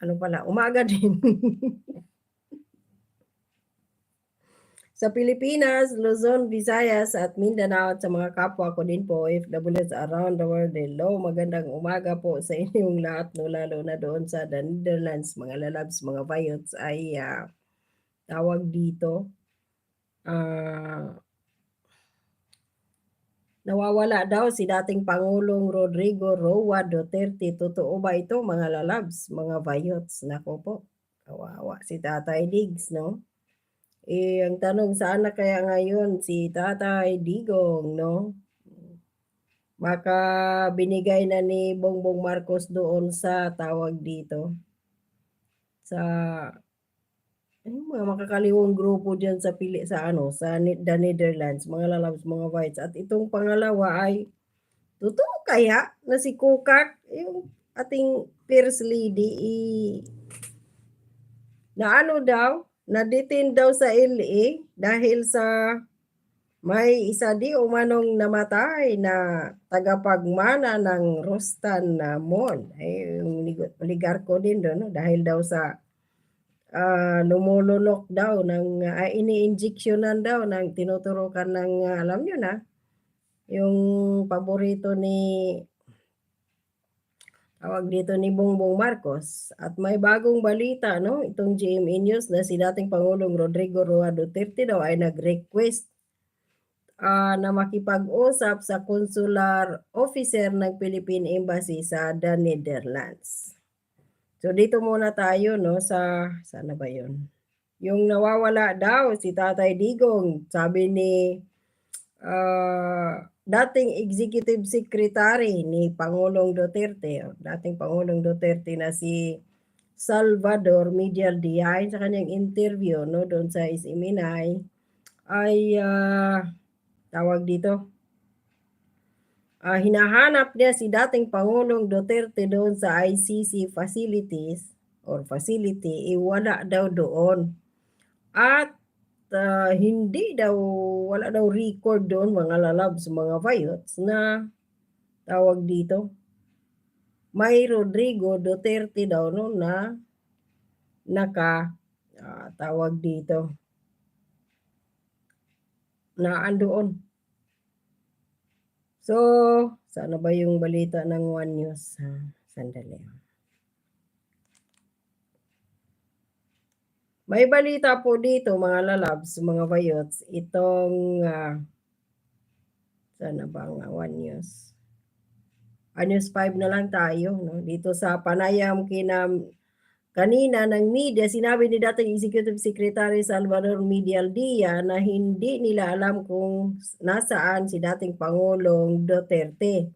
ano pala, umaga din. Sa Pilipinas, Luzon, Visayas at Mindanao at sa mga kapwa ko din po OFWs around the world. Hello, magandang umaga po sa inyong lahat no lalo na doon sa the Netherlands, mga lalabs, mga bayots ay uh, tawag dito. Uh, nawawala daw si dating Pangulong Rodrigo Roa Duterte. Totoo ba ito mga lalabs, mga bayots? Nako po, kawawa si Tatay Diggs, no? Eh, ang tanong sana kaya ngayon si Tatay Digong, no? Baka binigay na ni Bongbong Marcos doon sa tawag dito. Sa ay, mga makakaliwang grupo diyan sa pili sa ano, sa the Netherlands, mga lalabs, mga whites. At itong pangalawa ay totoo kaya na si Kukak, yung ating first lady, i, na ano daw, na-detain daw sa LA dahil sa may isa di umanong namatay na tagapagmana ng Rostan na Mall. Ay, yung ligarko din doon, no? dahil daw sa uh, lumulunok daw ng uh, ini-injectionan daw ng tinuturukan ng uh, alam niyo na yung paborito ni tawag dito ni Bongbong Marcos at may bagong balita no itong GMA News na si dating Pangulong Rodrigo Roa Duterte daw ay nag-request uh, na makipag-usap sa consular officer ng Philippine Embassy sa the Netherlands. So dito muna tayo no sa sana ba 'yon? Yung nawawala daw si Tatay Digong, sabi ni uh, dating executive secretary ni Pangulong Duterte, dating Pangulong Duterte na si Salvador Medial Diay sa kanyang interview no doon sa Isiminay ay uh, tawag dito uh, hinahanap niya si dating Pangulong Duterte doon sa ICC facilities or facility, eh, wala daw doon. At uh, hindi daw, wala daw record doon mga lalabs, mga vayots na tawag dito. May Rodrigo Duterte daw no na naka uh, tawag dito na andoon. So, sana ba yung balita ng One News? Ha? Sandali. May balita po dito mga lalabs, mga bayots, itong uh, sana ba nga One News? Uh, News 5 na lang tayo. No? Dito sa panayam kina kanina ng media, sinabi ni dating Executive Secretary Salvador Medial Dia na hindi nila alam kung nasaan si dating Pangulong Duterte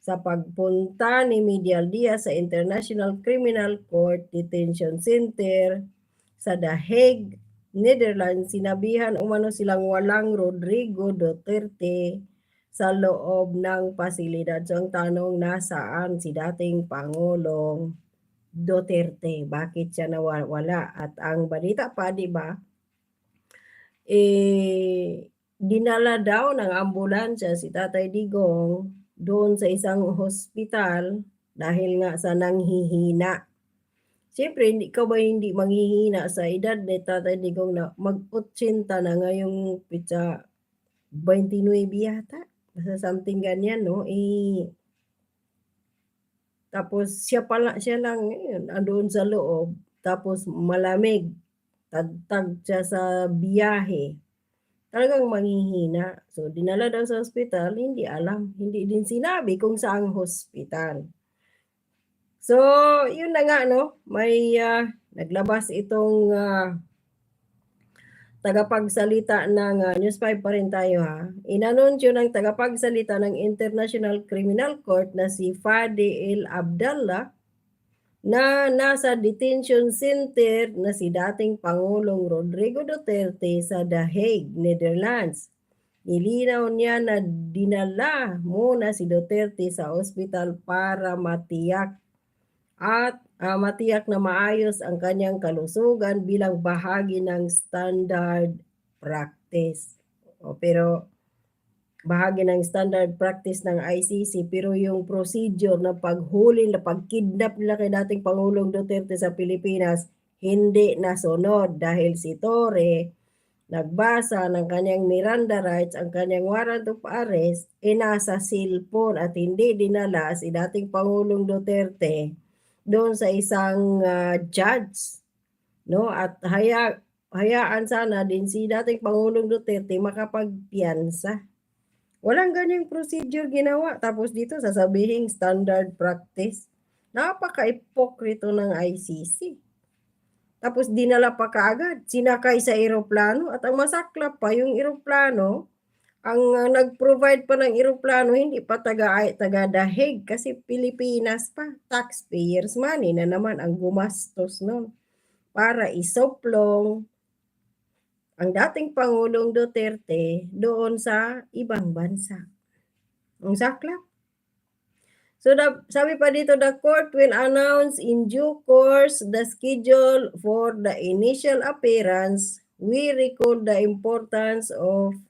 sa pagpunta ni Medial Dia sa International Criminal Court Detention Center sa The Hague, Netherlands, sinabihan umano silang walang Rodrigo Duterte sa loob ng pasilidad. So ang tanong, nasaan si dating Pangulong Duterte? Bakit siya nawala? At ang balita pa, di ba? Eh, dinala daw ng ambulansya si Tatay Digong doon sa isang hospital dahil nga sa nanghihina Siyempre, hindi ka ba hindi manghihina sa edad ni Tatay Digong na mag-80 na ngayong pizza 29 yata. Basta something ganyan, no? Eh, tapos siya pala, siya lang yun, andoon sa loob. Tapos malamig. Tagtag siya sa biyahe. Talagang manghihina. So, dinala daw sa hospital, hindi alam. Hindi din sinabi kung saang hospital. So, yun na nga, no? May uh, naglabas itong uh, tagapagsalita ng uh, News 5 pa rin tayo ha. Inanunsyo ng tagapagsalita ng International Criminal Court na si Fadi El Abdallah na nasa detention center na si dating Pangulong Rodrigo Duterte sa The Hague, Netherlands. Nilinaw niya na dinala muna si Duterte sa ospital para matiyak at uh, matiyak na maayos ang kanyang kalusugan bilang bahagi ng standard practice. O, pero bahagi ng standard practice ng ICC pero yung procedure na paghuli na pagkidnap nila kay dating Pangulong Duterte sa Pilipinas hindi nasunod dahil si Torre nagbasa ng kanyang Miranda rights ang kanyang warrant of arrest e nasa cellphone at hindi dinala si dating Pangulong Duterte doon sa isang uh, judge no at haya hayaan sana din si dating Pangulong Duterte makapagpiyansa Walang ganyang procedure ginawa. Tapos dito sasabihin standard practice. Napaka-ipokrito ng ICC. Tapos dinala pa kaagad, sinakay sa eroplano at ang masaklap pa yung eroplano, ang uh, nag-provide pa ng eroplano hindi pa taga taga Dahig kasi Pilipinas pa, taxpayers money na naman ang gumastos noon para isoplong ang dating Pangulong Duterte doon sa ibang bansa. Ang saklap. So the, sabi pa dito, the court will announce in due course the schedule for the initial appearance. We recall the importance of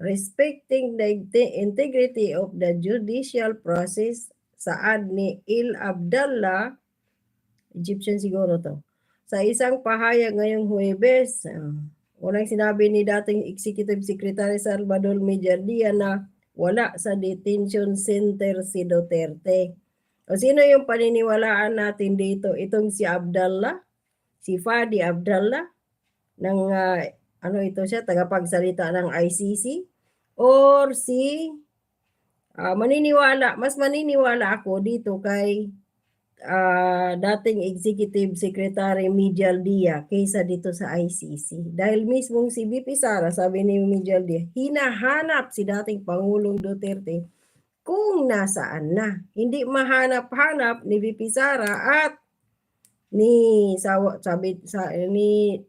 respecting the integrity of the judicial process saad ni Il Abdallah, Egyptian siguro to, sa isang pahayag ngayong Huwebes. Uh, Unang sinabi ni dating Executive Secretary Salvador Mediardia na wala sa detention center si Duterte. O sino yung paniniwalaan natin dito? Itong si Abdallah, si Fadi Abdallah, ng uh, ano ito siya, tagapagsalita ng ICC, or si uh, maniniwala, mas maniniwala ako dito kay uh, dating Executive Secretary Mijal Dia kaysa dito sa ICC. Dahil mismong si BP Sara, sabi ni Mijal Dia, hinahanap si dating Pangulong Duterte kung nasaan na. Hindi mahanap-hanap ni BP Sara at ni sabi sa ni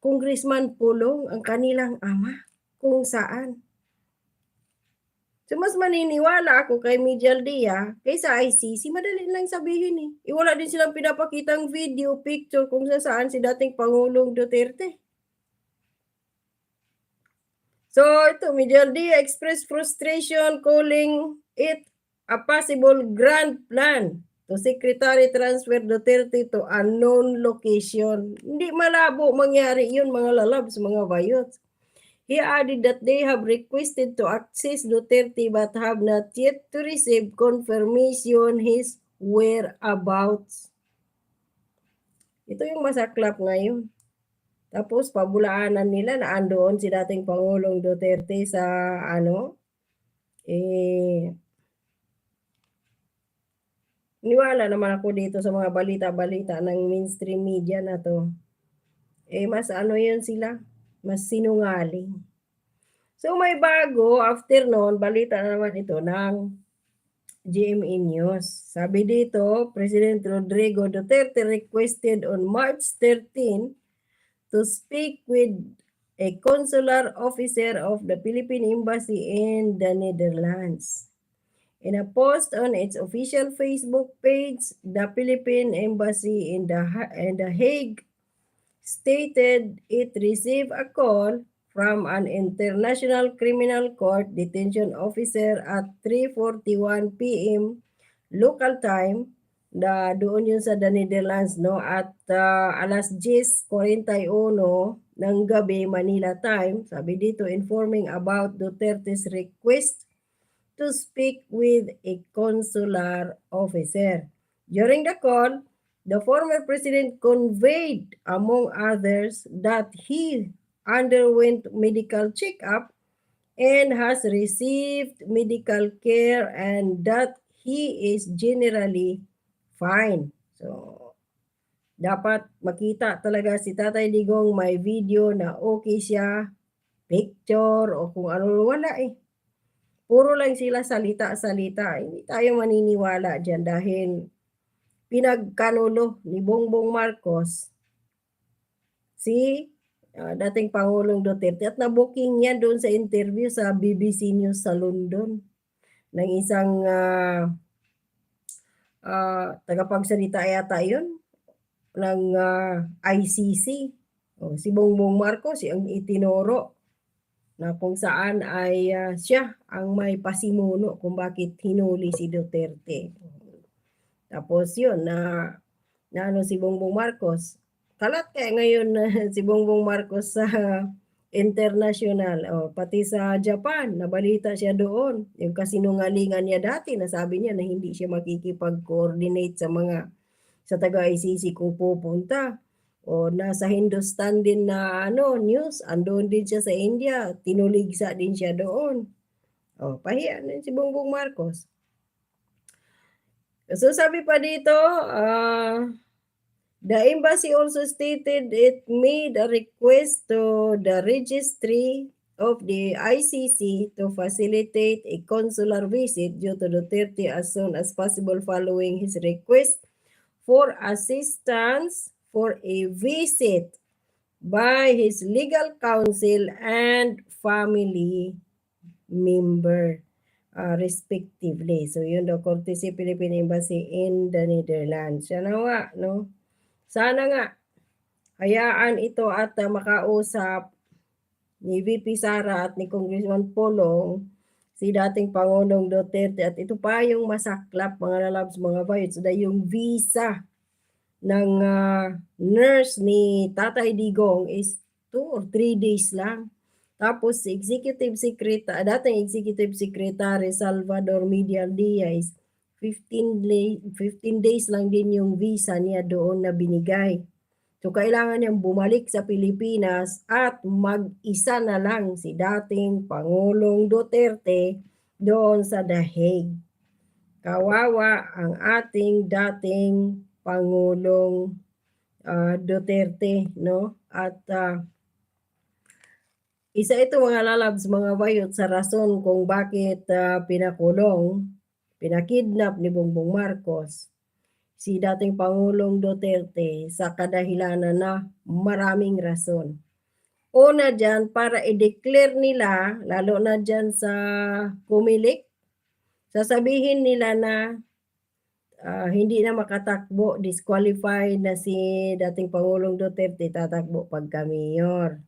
Congressman Pulong ang kanilang ama kung saan So, mas maniniwala ako kay Mijal Dia kaysa ICC. Madali lang sabihin eh. Iwala din silang pinapakitang video, picture kung saan si dating Pangulong Duterte. So, ito, Mijal Dia expressed frustration calling it a possible grand plan to Secretary transfer Duterte to unknown location. Hindi malabo mangyari yun mga lalabs, mga bayot. He added that they have requested to access Duterte but have not yet to receive confirmation his whereabouts. Ito yung masaklap ngayon. Tapos pabulaanan nila na andoon si dating Pangulong Duterte sa ano, eh, niwala naman ako dito sa mga balita-balita ng mainstream media na to. Eh, mas ano yun sila? mas sinungaling. So may bago, after noon, balita na naman ito ng GMA News. Sabi dito, President Rodrigo Duterte requested on March 13 to speak with a consular officer of the Philippine Embassy in the Netherlands. In a post on its official Facebook page, the Philippine Embassy in the, in the Hague stated it received a call from an international criminal court detention officer at 3:41 p.m. local time da doon yun sa the Netherlands no at uh, alas 10:41 ng gabi Manila time sabi dito informing about Duterte's request to speak with a consular officer during the call The former president conveyed, among others, that he underwent medical checkup and has received medical care and that he is generally fine. So, dapat makita talaga si Tatay Digong may video na okay siya, picture o kung ano, wala eh. Puro lang sila salita-salita. Hindi tayo maniniwala dyan dahil pinagkanulo ni Bongbong Marcos si uh, dating Pangulong Duterte at nabuking niya doon sa interview sa BBC News sa London ng isang uh, uh, tagapagsalita yata yun ng uh, ICC. O, si Bongbong Marcos ang itinuro na kung saan ay ah, siya ang may pasimuno kung bakit hinuli si Duterte. Tapos yun na na ano si Bongbong Marcos. Kalat kaya ngayon na si Bongbong Marcos sa international, oh, pati sa Japan, nabalita siya doon. Yung kasinungalingan niya dati, nasabi niya na hindi siya makikipag-coordinate sa mga sa taga-ICC kung pupunta. O nasa Hindustan din na ano, news, andun din siya sa India, tinuligsa din siya doon. O, pahiya na si Bongbong Marcos. So sabi pa dito, ah, the embassy also stated it made a request to the registry of the ICC to facilitate a consular visit due to Duterte as soon as possible following his request for assistance for a visit by his legal counsel and family member uh, respectively. So yun daw, courtesy Philippine Embassy in the Netherlands. Siya na nga, no? Sana nga, hayaan ito at uh, makausap ni VP Sara at ni Congressman Polong si dating Pangulong Duterte at ito pa yung masaklap mga lalabs mga bayot so yung visa ng uh, nurse ni Tatay Digong is 2 or 3 days lang tapos si Executive Secretary, dating Executive Secretary Salvador Medial Diaz, 15, day, 15 days lang din yung visa niya doon na binigay. So kailangan niyang bumalik sa Pilipinas at mag-isa na lang si dating Pangulong Duterte doon sa The Hague. Kawawa ang ating dating Pangulong uh, Duterte, no? At uh, isa ito mga lalabs, mga bayot sa rason kung bakit uh, pinakulong, pinakidnap ni Bongbong Marcos si dating Pangulong Duterte sa kadahilanan na maraming rason. Una dyan, para i-declare nila, lalo na dyan sa kumilik, sasabihin nila na uh, hindi na makatakbo, disqualified na si dating Pangulong Duterte tatakbo pagka mayor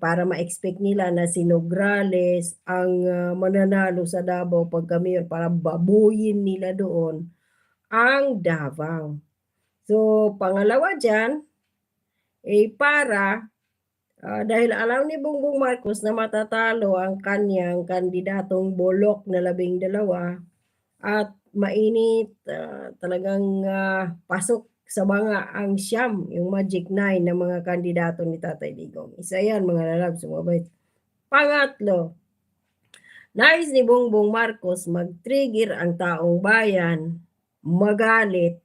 para ma-expect nila na si Nograles ang uh, mananalo sa Davao pagka mayor para babuyin nila doon ang Davao. So, pangalawa dyan, eh para uh, dahil alam ni Bongbong Marcos na matatalo ang kanyang kandidatong bolok na labing dalawa at mainit uh, talagang uh, pasok sa mga ang siyam, yung magic nine ng mga kandidato ni Tatay Digong. Isa yan, mga lalabs, mga bait. Pangatlo, nais ni Bongbong Marcos mag-trigger ang taong bayan, magalit.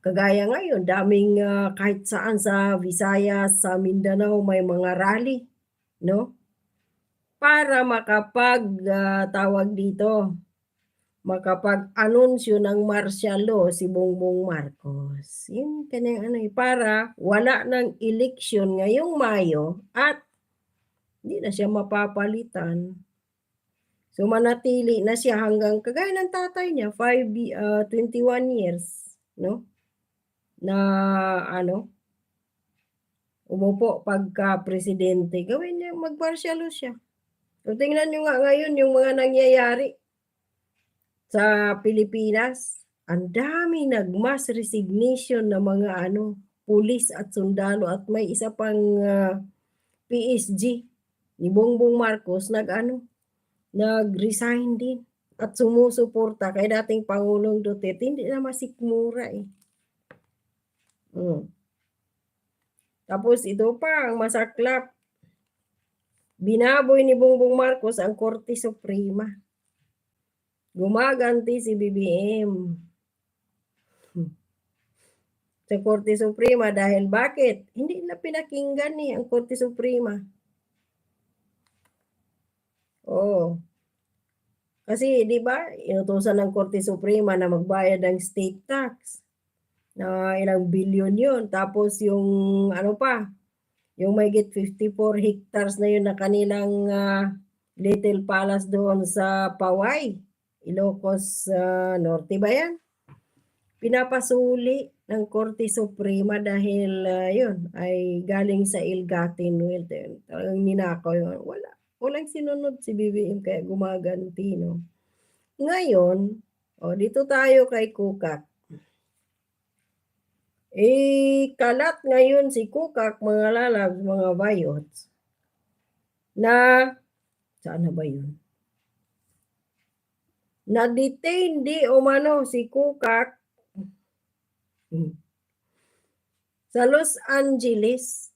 Kagaya ngayon, daming uh, kahit saan sa Visayas, sa Mindanao, may mga rally, no? Para makapag uh, tawag dito, makapag-anunsyo ng martial law si Bongbong Marcos. Yun kanyang ano eh, para wala ng eleksyon ngayong Mayo at hindi na siya mapapalitan. So manatili na siya hanggang kagaya ng tatay niya, 5 uh, 21 years, no? Na ano? Umupo pagka presidente, gawin niya mag-martial law siya. So tingnan niyo nga ngayon yung mga nangyayari sa Pilipinas, ang dami nagmass resignation ng mga ano, pulis at sundalo at may isa pang uh, PSG ni Bongbong Marcos nag ano, nag-resign din at sumusuporta kay dating Pangulong Duterte. Hindi na masikmura eh. Hmm. Tapos ito pa ang masaklap. Binaboy ni Bongbong Marcos ang Korte Suprema. Gumaganti si BBM sa Korte Suprema dahil bakit? Hindi na pinakinggan ni ang Korte Suprema. Oh. Kasi 'di ba, inutusan ng Korte Suprema na magbayad ng state tax na ilang bilyon 'yon. Tapos yung ano pa, yung may get 54 hectares na yun na kanilang uh, little palace doon sa Paway. Ilocos uh, Norte ba yan? pinapasuli ng Korte Suprema dahil ah, yun ay galing sa ill-gotten wealth. Yun, Talagang ninakaw yun. Wala. Walang sinunod si BBM kaya gumaganti, no? Ngayon, o dito tayo kay Kukak. Eh, kalat ngayon si Kukak, mga lalabs, mga bayots, na, saan ba yun? Na-detain di umano si Kukak sa Los Angeles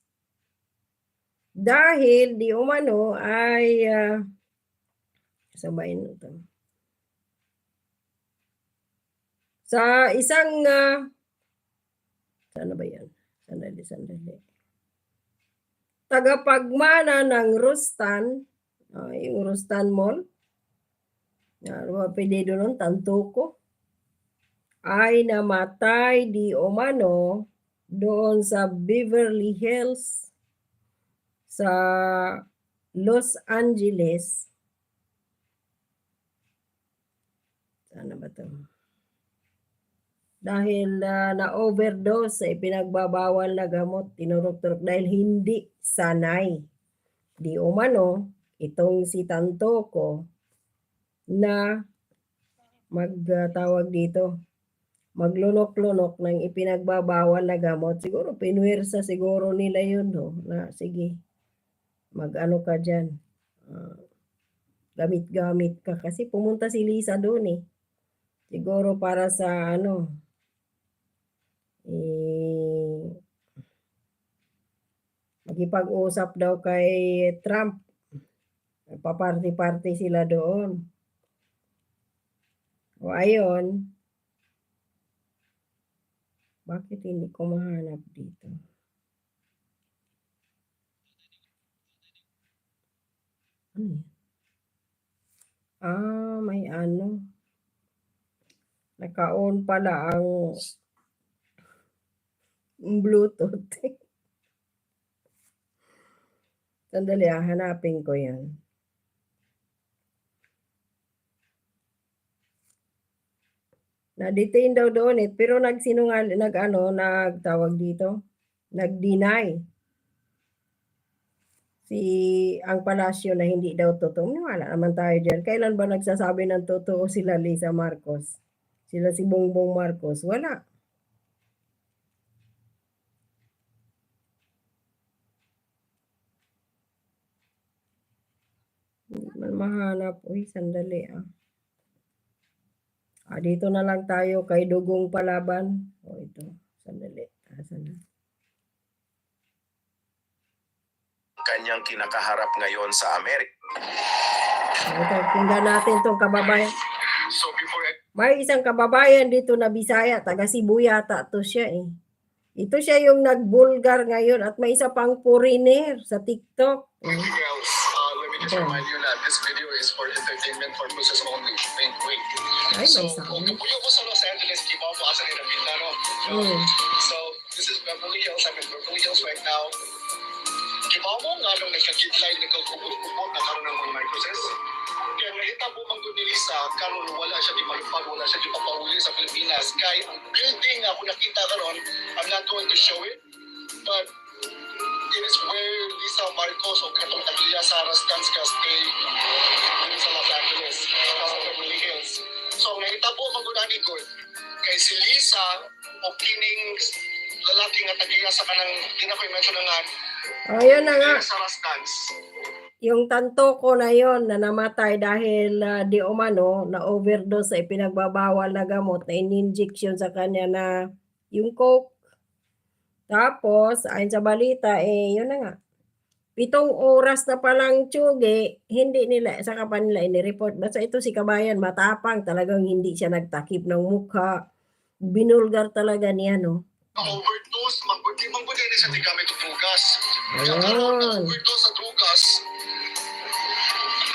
dahil di umano ay uh, sabayin mo to. Sa isang ah, Sana ba yan? Sandali, sandali. Tagapagmana ng Rustan, ah, yung Rustan Mall, ano pwede doon, Tantuko, ay namatay di umano doon sa Beverly Hills sa Los Angeles. Sana ba to? dahil ah, na-overdose sa ipinagbabawal na gamot, tinurok-turok dahil hindi sanay. Di umano, itong si Tantoko na magtawag dito, maglunok-lunok ng ipinagbabawal na gamot. Siguro, pinuwersa siguro nila yun, no? na sige, mag-ano ka dyan. Ah, gamit-gamit ka. Kasi pumunta si Lisa doon eh. Siguro para sa ano, eh, magipag-usap daw kay Trump. Paparty-party sila doon. O ayon, bakit hindi ko mahanap dito? Ano? Ah, may ano. Naka-on pala ang Bluetooth. Sandali ah, hanapin ko yan. Na-detain daw doon eh, pero nagsinungal, nag ano, nagtawag dito, nag-deny. Si ang palasyo na hindi daw totoo. Wala naman tayo dyan. Kailan ba nagsasabi ng totoo sila Lisa Marcos? Sila si Bongbong Marcos? Wala. Hindi man mahanap. Uy, sandali ah. Ah, dito na lang tayo kay Dugong Palaban. O ito, sandali. Ah, sandali. kanyang kinakaharap ngayon sa Amerika. Ah, Ito, tingnan natin tong kababayan. So before I May isang kababayan dito na Bisaya, taga Cebu yata to siya eh. Ito siya yung nagbulgar ngayon at may isa pang foreigner sa TikTok. Mm. Anything else, uh, let me just Okay. remind you that this video is for entertainment purposes only. Wait, wait. Ay, so, may sound. kung kapuyo ko sa Los Angeles, di ba ako asa nila no? Mm. So, this is Beverly Hills. I'm in Beverly Hills right now. Di mo nga nung nagkakitline, nagkakubot-kubot, nagkaroon ng mga microses? Kaya nakita po man ni Lisa, karon wala siya di malupag, wala siya di papauli sa Pilipinas. Kaya ang building na ako nakita karon, I'm not going to show it, but it is where Lisa Marcos o katong Taglia Sara Stanska stay Po man gud ani good. Kay si Lisa o kining lalaki nga tagiya sa kanang ginakoy mention nga O, yun na nga. Sara Stans. Yung tanto ko na yon na namatay dahil ah, di umano na overdose sa ipinagbabawal na gamot na in-injection sa kanya na yung coke. Tapos, ayon sa balita, eh, yun na nga. Pitong oras na palang tsugi, hindi nila, sa pa nila inireport. Basta ito si Kabayan, matapang, talagang hindi siya nagtakip ng mukha. Binulgar talaga niya, no? overdose, magbudi magbudi ni sa tigamit og drugas. Ayun. Overdose sa drugas.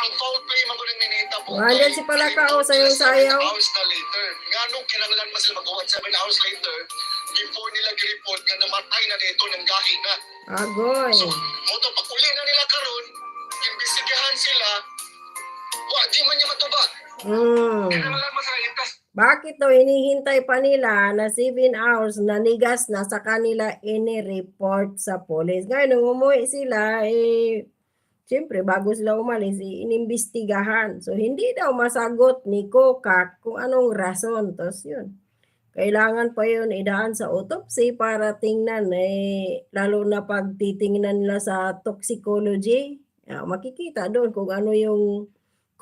Ang foul play gud ni nita po. Wala si Palakao sa yung sayaw. Hours na later. Nganong kinahanglan man sila magawa 7 hours later before nila gi-report nga namatay na dito ng gahi na. Agoy. So, mo to pag uli na nila karon, imbestigahan sila. Wa di man niya matubag. Mm. Bakit daw hinihintay pa nila na 7 hours na nigas na sa kanila ini-report sa police? Ngayon, nung umuwi sila, eh, siyempre, bago sila umalis, eh, inimbestigahan. So, hindi daw masagot ni Kokak kung anong rason. Tapos yun, kailangan pa yun idaan sa autopsy para tingnan, eh, lalo na pag titingnan nila sa toxicology, ah, makikita doon kung ano yung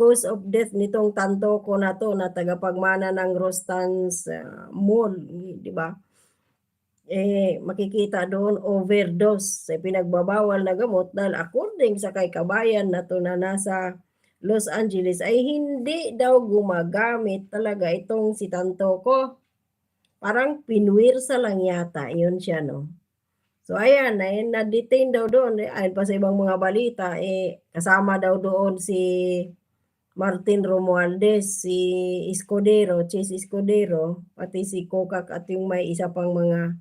cause of death nitong tanto ko na to na tagapagmana ng Rostan's uh, Mall, di ba? Eh, makikita doon overdose sa pinagbabawal na gamot dahil according sa kay kabayan na to na nasa Los Angeles ay hindi daw gumagamit talaga itong si tanto ko. Parang pinwirsa lang yata, yun siya, no? So, ayan, eh, na-detain daw doon, eh, ayon pa sa ibang mga balita, eh, kasama daw doon si Martin Romualdez, si Escudero, Chase Escudero, pati si Kokak at yung may isa pang mga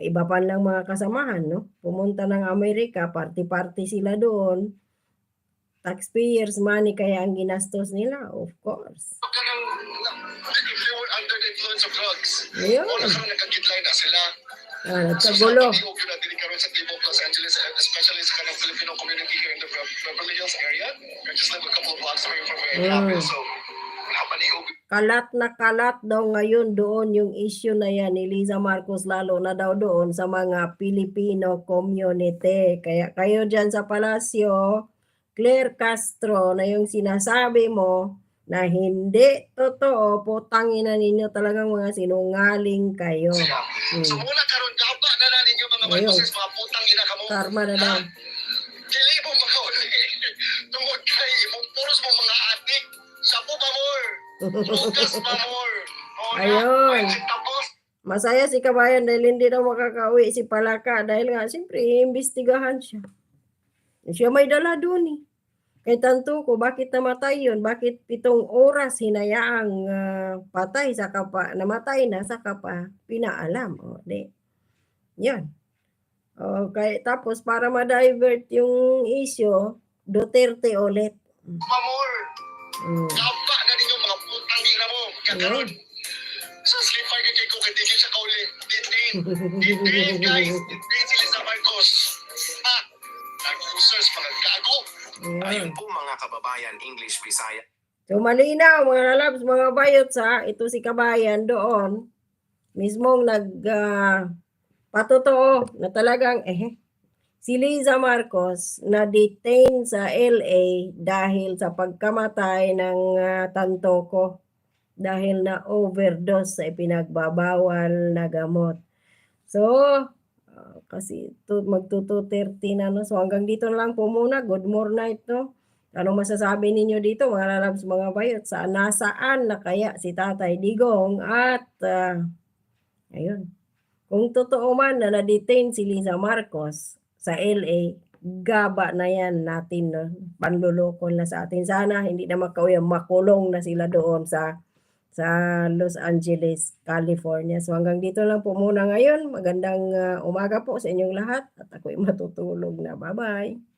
iba pa lang mga kasamahan, no? Pumunta ng Amerika, party-party sila doon. Taxpayers money kaya ang ginastos nila, of course. Ka Ayun, wala kang nagkagitline na sila. ah, nagkagulo. So, sa yun natin karon sa Tibok, Los Angeles, and especially sa kanang Filipino community here in the Bev- Beverly Hills area. I just live a couple of blocks away from where it Mm. happened. So, Kalat na kalat daw ngayon doon yung issue na yan ni Liza Marcos lalo na daw doon sa mga Filipino community. Kaya kayo dyan sa palasyo, Claire Castro na yung sinasabi mo na hindi totoo, putangin na ninyo talagang mga sinungaling kayo. sila. So, Hmm. muna karon gaba na na ninyo mga Ayun. Marcoses, mga putang ina ka mo. Karma na daw. Dili mo mga uli. Tungod kay imong puros mo mga adik. Sapo pa more. Lugas pa more. Ayun. Masaya si Kabayan dahil hindi daw makakauwi si Palaka dahil nga siyempre iimbestigahan siya. Siya may dala doon eh. Kay tanto ko, bakit namatay yun? Bakit pitong oras hinayaang ah, patay sa kapa, namatay na sa kapa, pinaalam. O, di. Yan. Okay, tapos para ma-divert yung issue, Duterte ulit. pa more. Mm. Na ninyo mga putang ina mo. Kakaroon. Sa slipper kay ko kay Dili sa kauli. Detain. Detain guys. Detain Ayan. Ayun po mga kababayan English Bisaya. So malinaw mga lalabs, mga bayot sa ito si Kabayan doon mismong nag ah, patotoo na talagang eh si Liza Marcos na detain sa LA dahil sa pagkamatay ng ah, tanto ko dahil na overdose sa ipinagbabawal na gamot. So kasi to, magtuto 30 na no. So hanggang dito na lang po muna. Good morning night no. Anong masasabi ninyo dito mga lalabs mga bayot? Sa nasaan na kaya si Tatay Digong at ah, ayun. Kung totoo man na na-detain si Liza Marcos sa LA, gaba na yan natin no? panluloko na sa atin. Sana hindi na makauwi, makulong na sila doon sa sa Los Angeles, California. So hanggang dito lang po muna ngayon. Magandang ah, umaga po sa inyong lahat at ako'y matutulog na. Bye-bye.